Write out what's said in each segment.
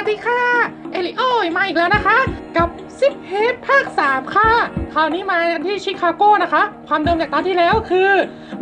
วัสดีค่ะ เอลิโอมาอีกแล้วนะคะ กับซิปเฮดภาค 3 ค่ะ คราวนี้มาที่ชิคาโกนะคะ ความเดิมจากตอนที่แล้วคือ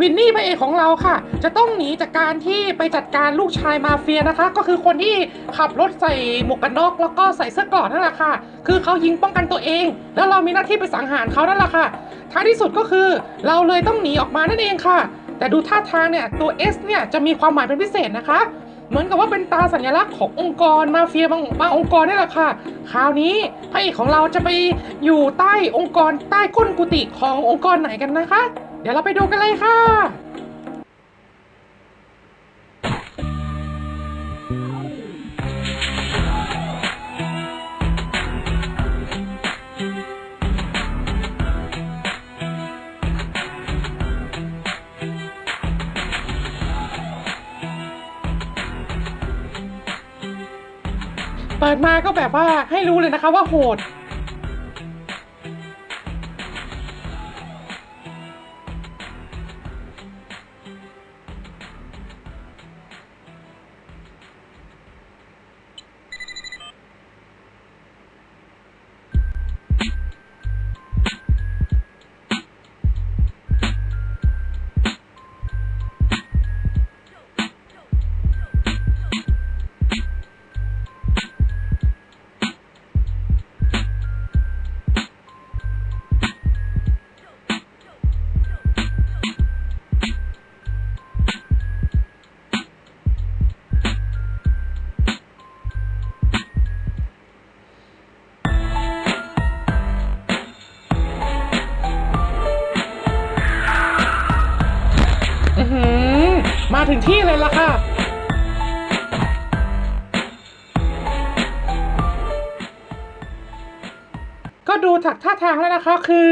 วินนี่พระเอกของเราค่ะ จะต้องหนีจากการที่ไปจัดการลูกชายมาเฟียนะคะ ก็คือคนที่ขับรถใส่หมวกกันน็อกแล้วก็ใส่เสื้อกราะนั่นแหละค่ะ คือเขายิงป้องกันตัวเอง แล้วเรามีหน้าที่ไปสังหารเขานั่นแหละค่ะ ท้ายที่สุดก็คือเราเลยต้องหนีออกมานั่นเองค่ะ แต่ดูท่าทางเนี่ยตัว S เนี่ยจะมีความหมายเป็นพิเศษนะคะ เหมือนกับว่าเป็นตาสัญลักษณ์ขององค์กรมาเฟียบางบางองค์กรนี่แหละค่ะ คราวนี้พระเอกของเราจะไปอยู่ใต้องค์กรใต้ก้นกุฏิขององค์กรไหนกันนะคะ เดี๋ยวเราไปดูกันเลยค่ะ เปิดมาก็แบบว่าให้รู้เลยนะคะว่าโหด ถึงที่เลยล่ะค่ะ ก็ดูจากท่าทางแล้วนะคะ คือ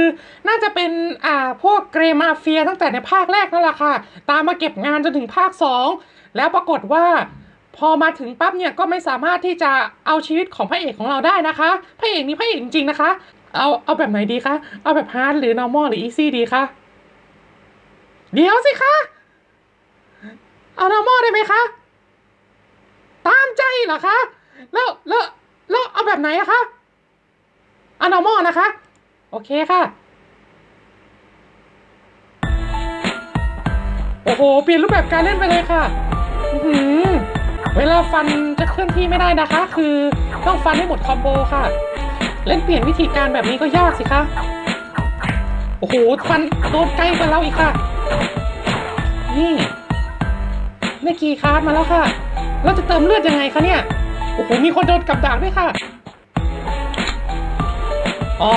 น่าจะเป็นอ่าพวกเกรมาเฟียตั้งแต่ในภาคแรกนั่นแหละค่ะ ตามมาเก็บงานจนถึงภาคสองแล้วปรากฏว่าพอมาถึงปั๊บเนี่ยก็ไม่สามารถที่จะเอาชีวิตของพระเอกของเราได้นะคะ พระเอกนี่พระเอกจริงๆนะคะ เอาเอาแบบไหนดีคะ เอาแบบฮาร์ดหรือ normal หรือ easy ดีคะ เดี๋ยวสิคะ เอา normal ได้ไหมคะ ตามใจเหรอคะ แล้วแล้วแล้วเอาแบบไหนอะคะเอา normal นะคะ โอเคค่ะ โอ้โห เปลี่ยนรูปแบบการเล่นไปเลยค่ะ อืเวลาฟันจะเคลื่อนที่ไม่ได้นะคะ คือต้องฟันให้หมดคอมโบค่ะ เล่นเปลี่ยนวิธีการแบบนี้ก็ยากสิคะ โอ้โห ฟันโดนใกล้กว่าเราอีกค่ะ นี่ ไม่กี่คาร์ดมาแล้วค่ะ เราจะเติมเลือดยังไงคะเนี่ย โอ้โห มีคนโดนกับดักด้วยค่ะ อ๋อ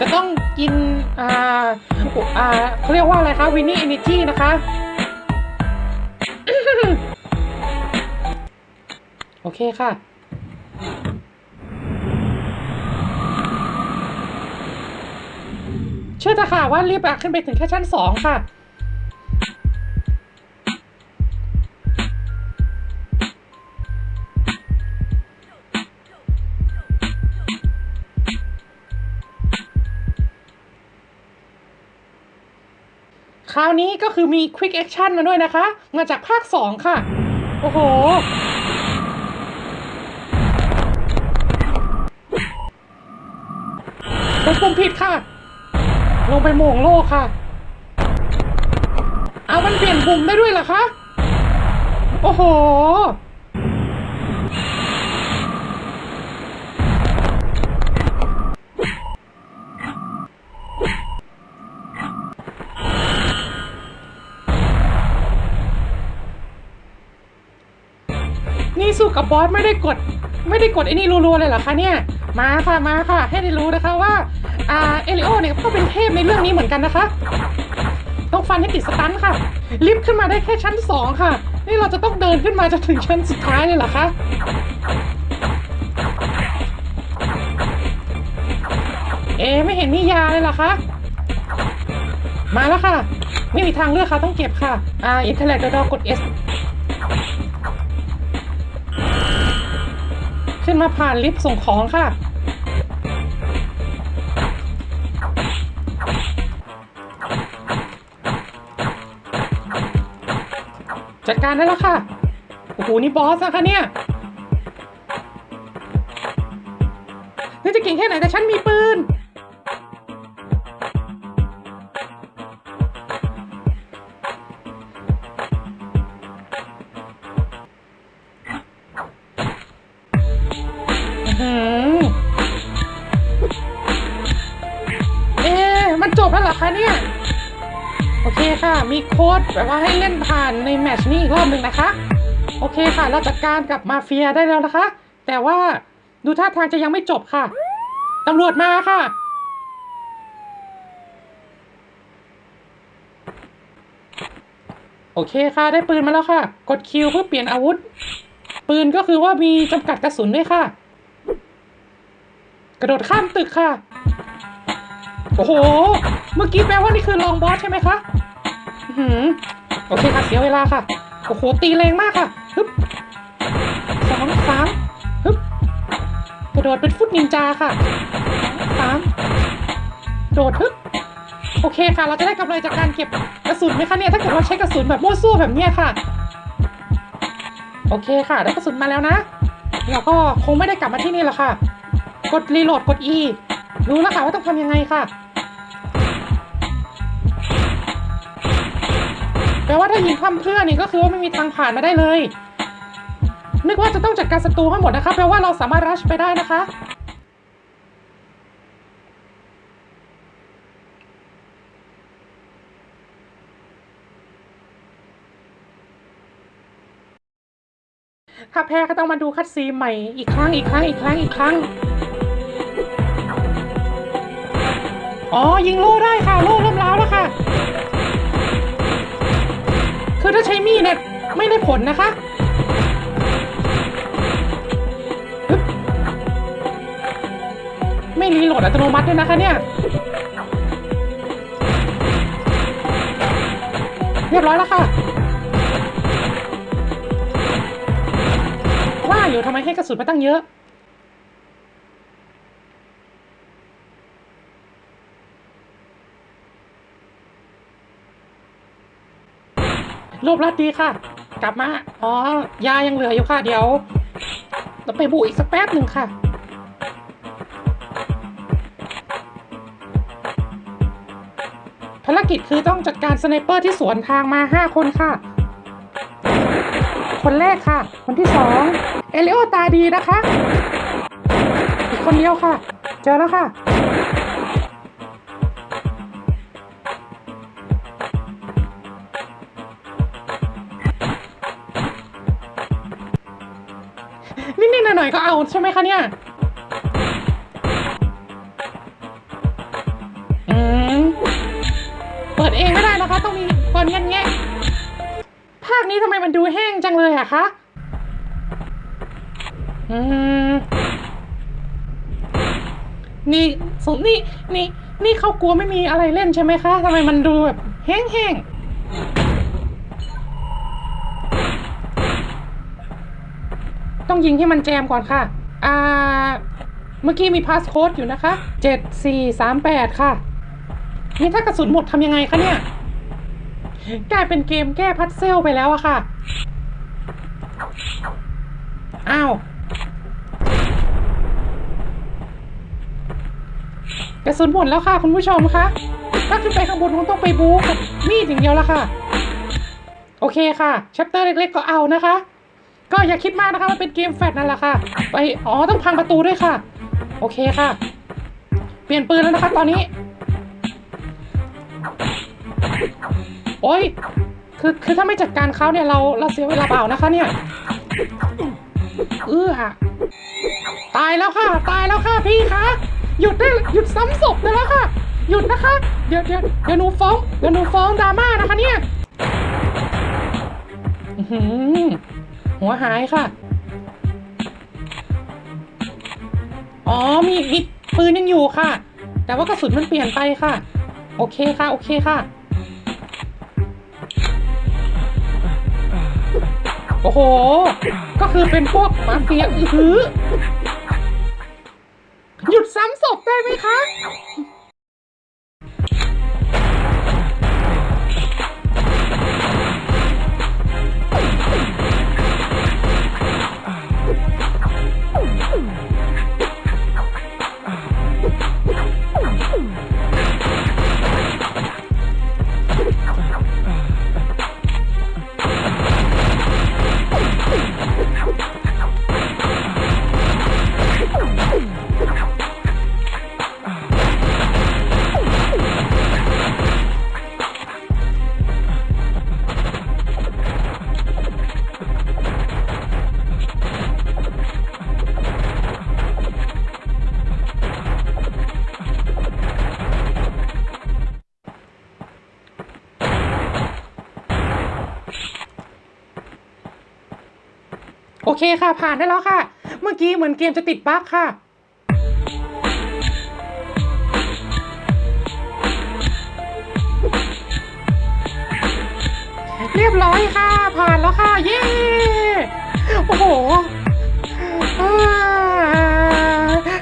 จะต้องกิน อ่า อ่าเขาเรียกว่าอะไรคะวินนี่เอเนจีนะคะ โอเคค่ะเชื่อเถอะค่ะว่ารีบอะขึ้นไปถึงแค่ชั้นสองค่ะ ราวนี้ก็คือมีควิกแอคชั่นมาด้วยนะคะ มาจากภาค 2 ค่ะ โอ้โหกดปุ่มผิดค่ะ ลงไปโหมงโลกค่ะ เอามันเปลี่ยนปุ่มได้ด้วยเหรอคะ โอ้โห นี่ สู้กับบอสไม่ได้กด ไม่ได้กดไอ้นี่รัวๆเลยเหรอคะเนี่ย มาค่ะมาค่ะ ให้ได้รู้นะคะว่าอ่าเอลิโอเนี่ยก็เป็นเทพในเรื่องนี้เหมือนกันนะคะ ต้องฟันให้ติดสตันค่ะ ลิฟต์ขึ้นมาได้แค่ชั้นสองค่ะ นี่เราจะต้องเดินขึ้นมาจนถึงชั้นสุดท้ายเลยเหรอคะเอไม่เห็นมียาเลยเหรอคะ มาแล้วค่ะ ไม่มีทางเลือกค่ะต้องเก็บค่ะ อ่าอินเทอร์เน็ตดอกด S ขึ้นมาผ่านลิฟต์ส่งของค่ะ จัดการได้แล้วค่ะ โอ้โห นี่บอสอะคะเนี่ยนี่จะเก่งแค่ไหนแต่ฉันมีปืน มีโค้ดแบบว่าให้เล่นผ่านในแมชนี้อีกรอบหนึ่งนะคะ โอเคค่ะเราจัดการกับมาเฟียได้แล้วนะคะ แต่ว่าดูท่าทางจะยังไม่จบค่ะตำรวจมาค่ะ โอเคค่ะได้ปืนมาแล้วค่ะ กดคิวเพื่อเปลี่ยนอาวุธ ปืนก็คือว่ามีจำกัดกระสุนด้วยค่ะ กระโดดข้ามตึกค่ะ โอ้โห เมื่อกี้แปลว่านี่คือลองบอสใช่ไหมคะ หือโอเคค่ะเสียเวลาค่ะ โอ้โห ตีแรงมากค่ะฮึบสองสามฮึบกระโดดเป็นฟุตนินจาค่ะสามโดดฮึบโอเคค่ะ เราจะได้กำไรจากการเก็บกระสุนไหมคะเนี่ย ถ้าเกิดเราใช้กระสุนแบบมั่วซั่วแบบเนี้ยค่ะ โอเคค่ะ ได้กระสุนมาแล้วนะ เราก็คงไม่ได้กลับมาที่นี่ล้วค่ะ กดรีโหลดกด E รู้แล้วค่ะว่าต้องทำยังไงค่ะ แปลว่าถ้ายิงคว่ำเพื่อนนี่ก็คือว่าไม่มีทางผ่านมาได้เลย นึกว่าจะต้องจัดการศัตรูให้หมดนะคะแปลว่าเราสามารถรัชไปได้นะคะถ้าแพ้ก็ต้องมาดูคัดซีใหม่อีกครั้งอีกครั้งอีกครั้งอีกครั้ง อ๋อยิงโล่ได้ค่ะโล่ คือถ้าใช้มีดเนี่ยไม่ได้ผลนะคะไม่รีโหลดอัตโนมัติด้วยนะคะเนี่ย เรียบร้อยแล้วค่ะ ว่าอยู่ทำไมให้กระสุนไปตั้งเยอะ รูปลัดดีค่ะ กลับมา อ๋อ ยายังเหลืออยู่ค่ะ เดี๋ยวเราไปบุอีกสักแป๊บหนึ่งค่ะ ภารกิจคือต้องจัดการสไนเปอร์ที่สวนทางมาห้าคนค่ะ คนแรกค่ะ คนที่สองเอลิโอตาดีนะคะ อีกคนเดียวค่ะ เจอแล้วค่ะ นิดๆหนก็เอาใช่ไหมคะเนี่ย อืม เปิดเองไม่ได้นะคะ ต้องมีก่อนแง่ๆภาคนี้ทำไมมันดูแห้งจังเลยอะคะ อืม นี่สมนี่นี่ นี่เขากลัวไม่มีอะไรเล่นใช่ไหมคะทำไมมันดูแบบแห้งๆ ต้องยิงให้มันแจมก่อนค่ะ อ่า เมื่อกี้มีพาสโค้ดอยู่นะคะเจ็ดสี่สามแปดค่ะ นี่ถ้ากระสุนหมดทำยังไงคะเนี่ย กลายเป็นเกมแก้พัซเซลไปแล้วอะค่ะ อ้าว กระสุนหมดแล้วค่ะคุณผู้ชมคะ ถ้าขึ้นไปข้างบนคงต้องไปบู๊กับมีดอย่างเดียวละค่ะ โอเคค่ะ ชัปเตอร์เล็กๆก็เอานะคะ ก็อย่าคิดมากนะคะมันเป็นเกมแฟลชนั่นแหละค่ะ ไปอ๋อต้องพังประตูด้วยค่ะ โอเคค่ะ เปลี่ยนปืนแล้วนะคะตอนนี้ โอ้ยคือคือถ้าไม่จัดการเขาเนี่ยเราเราเสียเวลาเปล่านะคะเนี่ยเอื้อตายแล้วค่ะ ตายแล้วค่ะพี่คะหยุดได้หยุดซ้ำศพได้แล้วค่ะ หยุดนะคะ เดี๋ยวเดี๋ยวเดี๋ยวหนูฟ้องเดี๋ยวหนูฟ้องดราม่านะคะเนี่ยอื้อ หัวหายค่ะ อ๋อ มีมีปืนยังอยู่ค่ะ แต่ว่ากระสุนมันเปลี่ยนไปค่ะ โอเคค่ะ โอเคค่ะ โอ้โห ก็คือเป็นพวกมาเฟียอือหือหยุดซ้ำศพได้ไหมคะ เคค่ะ ผ่านได้แล้วค่ะ เมื่อกี้เหมือนเกมจะติดบั๊กค่ะ เรียบร้อยค่ะ ผ่านแล้วค่ะ เย้ โอ้โห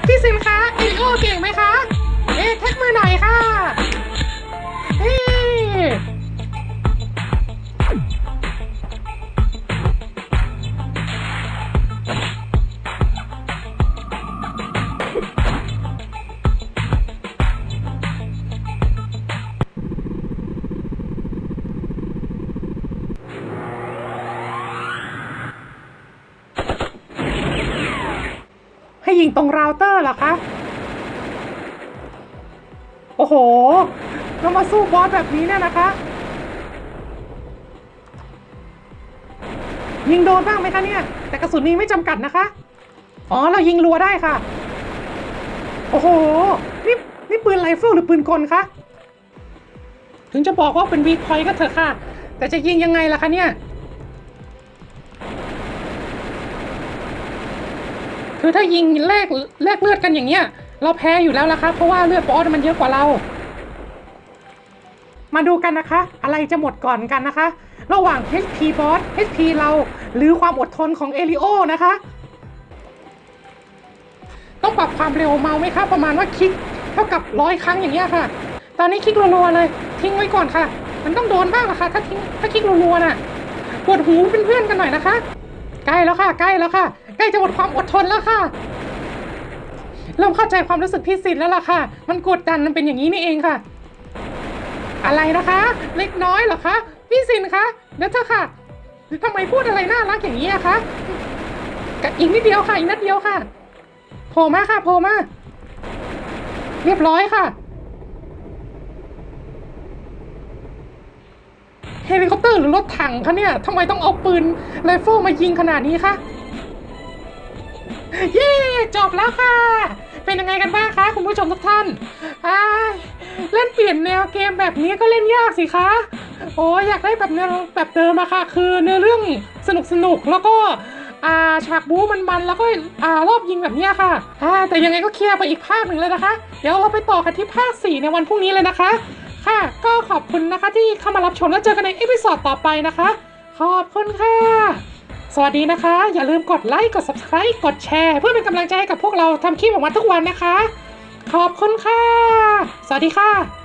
พี่สินคะเอลิโอเก่งไหมคะ เอ๊ะแท็กมือหน่อยค่ะ รงเราเตอร์เหรอคะ โอ้โหเรามาสู้บอสแบบนี้เนี่ยนะคะ ยิงโดนบ้างไหมคะเนี่ย แต่กระสุนนี้ไม่จำกัดนะคะ อ๋อ เรายิงรัวได้ค่ะ โอ้โห นี่นี่ปืนไรเฟิลหรือปืนกลคะ ถึงจะบอกว่าเป็นวีคอยก็เถอะค่ะ แต่จะยิงยังไงล่ะคะเนี่ย คือถ้ายิงแลกแลกเลือดกันอย่างเงี้ย เราแพ้อยู่แล้วละคะเพราะว่าเลือดบอสมันเยอะกว่าเรา มาดูกันนะคะ อะไรจะหมดก่อนกันนะคะ ระหว่าง HP บอส HP เราหรือความอดทนของเอลิโอนะคะ ต้องปรับความเร็วเมาไหมคะประมาณว่าคลิกเท่ากับร้อยครั้งอย่างเงี้ยค่ะ ตอนนี้คลิกรัวๆเลย ทิ้งไว้ก่อนค่ะ มันต้องโดนบ้างอะค่ะ ถ้าทิ้งถ้าคลิกรัวๆน่ะปวดหูเป็นเพื่อนกันหน่อยนะคะ ใกล้แล้วค่ะ ใกล้แล้วค่ะ ใกล้จะหมดความอดทนแล้วค่ะ เริ่มเข้าใจความรู้สึกพี่สินแล้วล่ะค่ะ มันกดดันมันเป็นอย่างนี้นี่เองค่ะ อะไรนะคะ เล็กน้อยเหรอคะ พี่สินคะเดี๋ยวเถอค่ะทำไมพูดอะไรน่ารักอย่างนี้อะคะกะอีกนิดเดียวค่ะอีกนิดเดียวค่ะโผล่มาค่ะโผล่มาเรียบร้อยค่ะ เฮลิคอปเตอร์หรือรถถังคะเนี่ยทำไมต้องเอาปืนไรเฟิลมายิงขนาดนี้คะ เย้จบแล้วค่ะ เป็นยังไงกันบ้างคะคุณผู้ชมทุกท่านอาเล่นเปลี่ยนแนวเกมแบบนี้ก็เล่นยากสิคะโอ้ยอยากได้แบบแนวแบบเดิมอะค่ะ คือเนื้อเรื่องสนุกสนุกแล้วก็อ่าฉากบู๊มันๆแล้วก็อ่ารอบยิงแบบเนี้ยค่ะอ่าแต่ยังไงก็เคลียร์ไปอีกภาคหนึ่งเลยนะคะ เดี๋ยวเราไปต่อกันที่ภาค 4 ในวันพรุ่งนี้เลยนะคะ ค่ะ ก็ขอบคุณนะคะที่เข้ามารับชมแล้วเจอกันในเอพิ o d ดต่อไปนะคะ ขอบคุณค่ะ สวัสดีนะคะ อย่าลืมกดไลค์กด subscribe กดแชร์ เพื่อเป็นกำลังใจให้กับพวกเราทำคลิปออกมาทุกวันนะคะ ขอบคุณค่ะ สวัสดีค่ะ